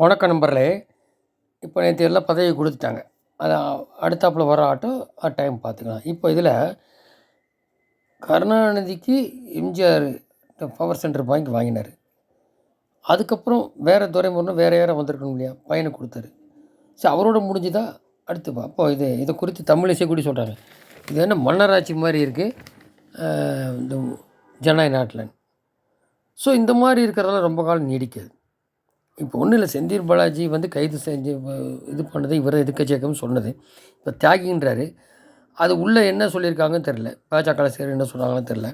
வணக்க நண்பர்களே. இப்போ நேற்று எல்லாம் பதவி கொடுத்துட்டாங்க. அது அடுத்தாப்புல வர ஆட்டோ டைம் பார்த்துக்கலாம். இப்போ இதில் கருணாநிதிக்கு எம்ஜிஆர் பவர் சென்டர் வாங்கி வாங்கினார். அதுக்கப்புறம் வேறு துரைமுருகன் வேறு யாரும் வந்திருக்கணும் இல்லையா? பையனை கொடுத்தாரு. சரி அவரோட முடிஞ்சுதா? அடுத்து பா அப்போ இது இதை குறித்து தமிழிசை கூட சொல்கிறாங்க இது என்ன மன்னராட்சி மாதிரி இருக்குது இந்த ஜனநாயக நாட்டில். ஸோ இந்த மாதிரி இருக்கிறதெல்லாம் ரொம்ப காலம் நீடிக்காது. இப்போ ஒன்றும் இல்லை செந்தில் பாலாஜி வந்து கைது செஞ்சு இது பண்ணது இவர் எதுக்கட்சியக்கம் சொன்னது. இப்போ தியாகின்றாரு. அது உள்ளே என்ன சொல்லியிருக்காங்கன்னு தெரில பாஜக சேர் என்ன சொன்னாங்கன்னு தெரில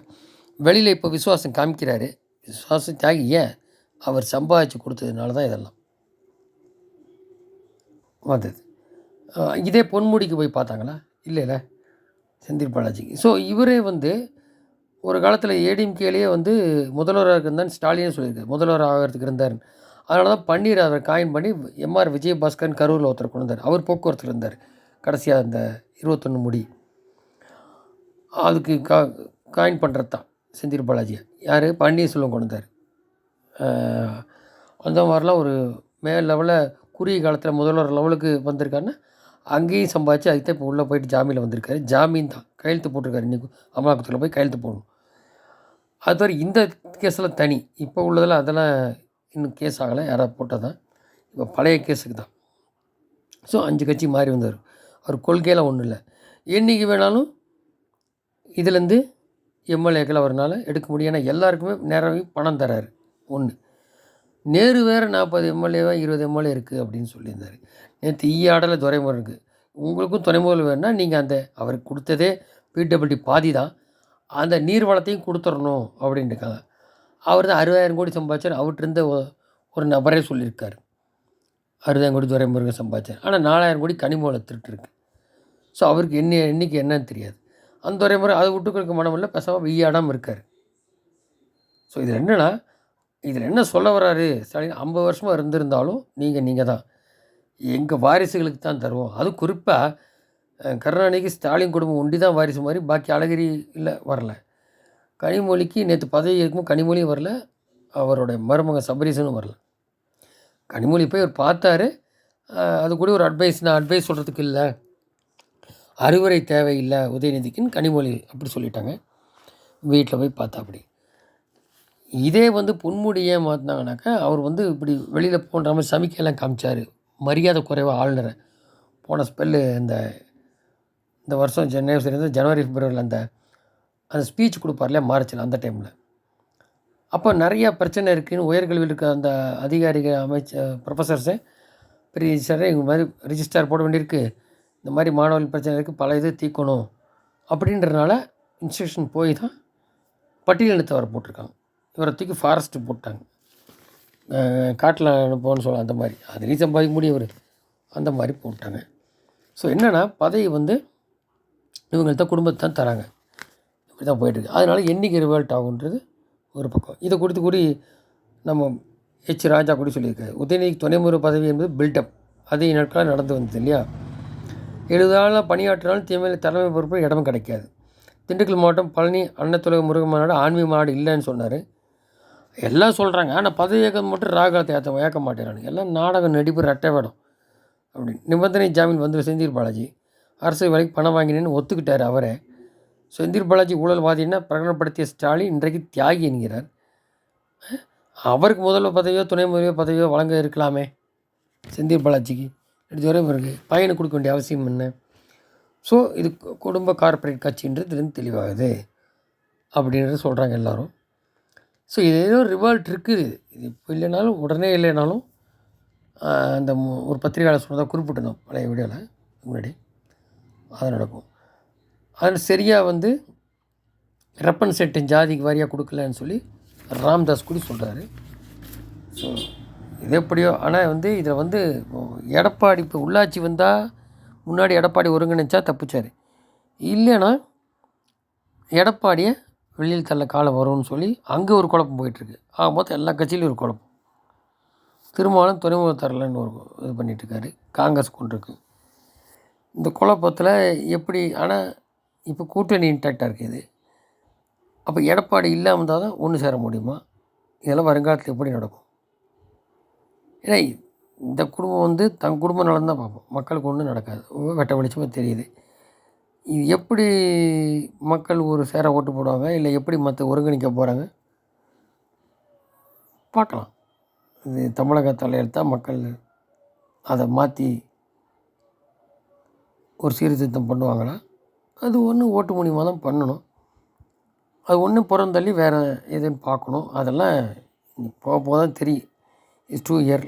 வெளியில் இப்போ விசுவாசம் காமிக்கிறாரு. விசுவாசம் தியாகி ஏன்? அவர் சம்பாதிச்சு கொடுத்ததுனால தான் இதெல்லாம் வந்தது. இதே பொன்முடிக்கு போய் பார்த்தாங்களா? இல்லைல்ல செந்தில் பாலாஜிக்கு. ஸோ இவரே வந்து ஒரு காலத்தில் ஏடிஎம்கேலேயே வந்து முதல்வராக இருந்தான் ஸ்டாலினே சொல்லியிருக்காரு. முதல்வர் ஆகிறதுக்கு இருந்தார் அதனால தான் பன்னீர் அதை காயின் பண்ணி எம்ஆர் விஜயபாஸ்கர்னு கரூரில் ஒருத்தர் கொண்டு வந்தார். அவர் போக்குவரத்தில் இருந்தார். கடைசியாக அந்த இருபத்தொன்று முடி. அதுக்கு கா காயின் பண்ணுறது தான் செந்தில் பாலாஜி யார்? பன்னீர்செல்வம் கொண்டு வந்தார். அந்த மாதிரிலாம் ஒரு மேல் லெவலில் குறுகிய காலத்தில் முதல்வர் லெவலுக்கு வந்திருக்காருன்னா அங்கேயும் சம்பாதிச்சு அதுக்கு இப்போ உள்ளே போயிட்டு ஜாமீனில் வந்திருக்காரு. ஜாமீன் தான். கையெழுத்து போட்டிருக்காரு. இன்றைக்கி அமலாக்கத்தில் போய் கையெழுத்து போடணும். அது தவிர இந்த கேஸில் தனி. இப்போ உள்ளதில் அதெல்லாம் இன்னும் கேஸ் ஆகலை. யாராவது போட்டால் தான் இப்போ பழைய கேஸுக்கு தான். ஸோ அஞ்சு கட்சி மாறி வந்தார். அவர் கொள்கையெல்லாம் ஒன்றும் இல்லை. என்றைக்கு வேணாலும் இதுலேருந்து எம்எல்ஏக்கள் அவர்னால எடுக்க முடியும். ஏன்னா எல்லாருக்குமே நேரவே பணம் தராரு. ஒன்று நேரு வேறு நாற்பது எம்எல்ஏவா இருபது எம்எல்ஏ இருக்குது அப்படின்னு சொல்லியிருந்தார். நேற்று ஈயாடல துறைமுறை இருக்குது உங்களுக்கும் துறைமுகல் வேணும்னா நீங்கள் அந்த அவருக்கு கொடுத்ததே பிடபிள்யூடி பாதி தான். அந்த நீர் வளத்தையும் கொடுத்துடணும் அப்படின்ட்டுக்காங்க அவர் தான் அறுபதாயிரம் கோடி சம்பாதிச்சார். அவர்கிட்ட ஒ- ஒரு நபரே சொல்லியிருக்காரு. அறுபதாயிரம் கோடி துரைமுருகன் சம்பாதிச்சார். ஆனால் நாலாயிரம் கோடி கனிமூல திருட்டுருக்கு ஸோ அவருக்கு என்ன என்றைக்கு என்னன்னு தெரியாது. அந்த துறைமுறை அதை விட்டு கொடுக்க மனமில்ல பேசாமல் வெய்யாடாமல் இருக்கார். ஸோ இதில் என்னென்னா இதில் என்ன சொல்ல வராரு ஸ்டாலின் ஐம்பது வருஷமாக இருந்திருந்தாலும் நீங்கள் நீங்கள் தான். எங்கள் வாரிசுகளுக்கு தான் தருவோம். அது குறிப்பாக கருணாநிதிக்கு ஸ்டாலின் குடும்பம் ஒண்டி தான் வாரிசு மாதிரி பாக்கி அழகிரி இல்லை வரலை. கனிமொழிக்கு நேற்று பதவி இருக்கும் கனிமொழியும் வரல அவரோட மருமக சபரீசனும் வரல. கனிமொழி போய் அவர் பார்த்தாரு. அது கூட ஒரு அட்வைஸ் நான் அட்வைஸ் சொல்கிறதுக்கு இல்லை. அறிவுரை தேவையில்லை உதயநிதிக்குன்னு கனிமொழி அப்படி சொல்லிட்டாங்க. வீட்டில் போய் பார்த்தா அப்படி. இதே வந்து பொன்முடி மாற்றினாங்கனாக்கா அவர் வந்து இப்படி வெளியில் போன்ற மாதிரி சமிக்கையெல்லாம் காமிச்சார். மரியாதை குறைவாக ஆளுநரை. போன ஸ்பெல்லு இந்த இந்த வருஷம் சென்னை சேர்ந்து ஜனவரி பிப்ரவரியில் அந்த அந்த ஸ்பீச் கொடுப்பார்ல மார்ச்சில் அந்த டைமில் அப்போ நிறையா பிரச்சனை இருக்குதுன்னு உயர்கல்வியில் இருக்க அந்த அதிகாரிகள் அமைச்ச ப்ரொஃபஸர்ஸு பெரிய சார் இவங்க மாதிரி ரிஜிஸ்டர் போட வேண்டியிருக்கு. இந்த மாதிரி மாணவர்கள் பிரச்சனை இருக்குது பல இது தீர்க்கணும். அப்படின்றனால இன்ஸ்ட்ரக்ஷன் போய் தான் பட்டியலினத்தவரை போட்டிருக்காங்க. இவரை தூக்கி ஃபாரஸ்ட்டு போட்டாங்க. காட்டில் அனுப்புவோன்னு சொல்ல அந்த மாதிரி. அதுலேயும் சம்பாதிக்க முடியும் இவர். அந்த மாதிரி போட்டாங்க. ஸோ என்னென்னா பதவி வந்து இவங்கள்ட்ட குடும்பத்தை தான் தராங்க. இப்படி தான் போயிட்டுருக்கு. அதனால என்றைக்கு ரிவல்ட் ஆகுன்றது ஒரு பக்கம். இதை குறித்து கூடி நம்ம ஹெச் ராஜா கூட சொல்லியிருக்காரு. உதயநிதிக்கு துணைமுறை பதவி என்பது பில்டப் அதே நாட்களாக நடந்து வந்தது இல்லையா? எழுதாலும் பணியாற்றினாலும் தீமையில் தலைமை பொறுப்பு இடமும் கிடைக்காது. திண்டுக்கல் மாவட்டம் பழனி அன்னத்துலக முருகன் மாநாடு ஆன்மீக மாநாடு இல்லைன்னு சொன்னார். எல்லாம் சொல்கிறாங்க ஆனால் பதவி இயக்கம் மட்டும் ராகத்தை ஏற்ற ஏற்க மாட்டேறாங்க. எல்லாம் நாடகம் நடிப்பு ரெட்டை வேடம். அப்படி நிபந்தனை ஜாமீன் வந்து செந்தில் பாலாஜி. அரசு வேலைக்கு பணம் வாங்கினேன்னு ஒத்துக்கிட்டார் அவரே. செந்தில் பாலாஜி ஊழல்வாதின்னா பிரகடனப்படுத்திய ஸ்டாலின் இன்றைக்கு தியாகி என்கிறார். அவருக்கு முதல்ல பதவியோ துணை முதல்வர் பதவியோ வழங்க இருக்கலாமே செந்தில் பாலாஜிக்கு. இதுவரை இருக்கு பையனுக்கு கொடுக்க வேண்டிய அவசியம் என்ன? ஸோ இது குடும்ப கார்ப்பரேட் கட்சின்றது இதுலேருந்து தெளிவாகுது அப்படின்றது சொல்கிறாங்க எல்லோரும். ஸோ இது ஏதோ ரிவால்ட் இருக்குது. இது இப்போ இல்லைனாலும் உடனே இல்லைனாலும் அந்த ஒரு பத்திரிகையாளர் சொன்னதாக குறிப்பிட்டிருந்தோம் பழைய வீடியோவில் முன்னாடி. அது நடக்கும். அதில் சரியாக வந்து ரெப்பன் செட்டு ஜாதிக்கு வாரியாக கொடுக்கலன்னு சொல்லி ராம்தாஸ் கூட சொல்கிறாரு ஸோ இது எப்படியோ ஆனால் வந்து இதில் வந்து எடப்பாடி இப்போ உள்ளாட்சி வந்தால் முன்னாடி எடப்பாடி ஒருங்கிணைச்சா தப்பிச்சார். இல்லைன்னா எடப்பாடியை வெளியில் தள்ள காலம் வரும்னு சொல்லி அங்கே ஒரு குழப்பம் போயிட்டுருக்கு. ஆக மொத்தம் எல்லா கட்சியிலையும் ஒரு குழப்பம். திருமாவளம் துறைமுக தரலன்னு ஒரு இது பண்ணிகிட்ருக்காரு காங்கிரஸ் கொண்டிருக்கு. இந்த குழப்பத்தில் எப்படி ஆனால் இப்போ கூட்டணி இன்டாக்டாக இருக்குது. அப்போ எடப்பாடி இல்லாமல் இருந்தால் தான் ஒன்று சேர முடியுமா? இதெல்லாம் வருங்காலத்தில் எப்படி நடக்கும்? ஏன்னா இந்த குடும்பம் வந்து தன் குடும்ப நலன் தான் பார்ப்போம். மக்களுக்கு ஒன்றும் நடக்காது. வெட்ட வெளிச்சமாக தெரியுது. இது எப்படி மக்கள் ஒரு சேர ஓட்டு போடுவாங்க? இல்லை எப்படி மற்ற ஒருங்கிணைக்க போகிறாங்க பார்க்கலாம். இது தமிழக தலையெழுத்தாக மக்கள் அதை மாற்றி ஒரு சீர்திருத்தம் பண்ணுவாங்களா? அது ஒன்று ஓட்டு மூலியமாக தான் பண்ணணும். அது ஒன்று புறந்தள்ளி வேறு எதுன்னு பார்க்கணும். அதெல்லாம் போக போக தான் தெரியும். It's two year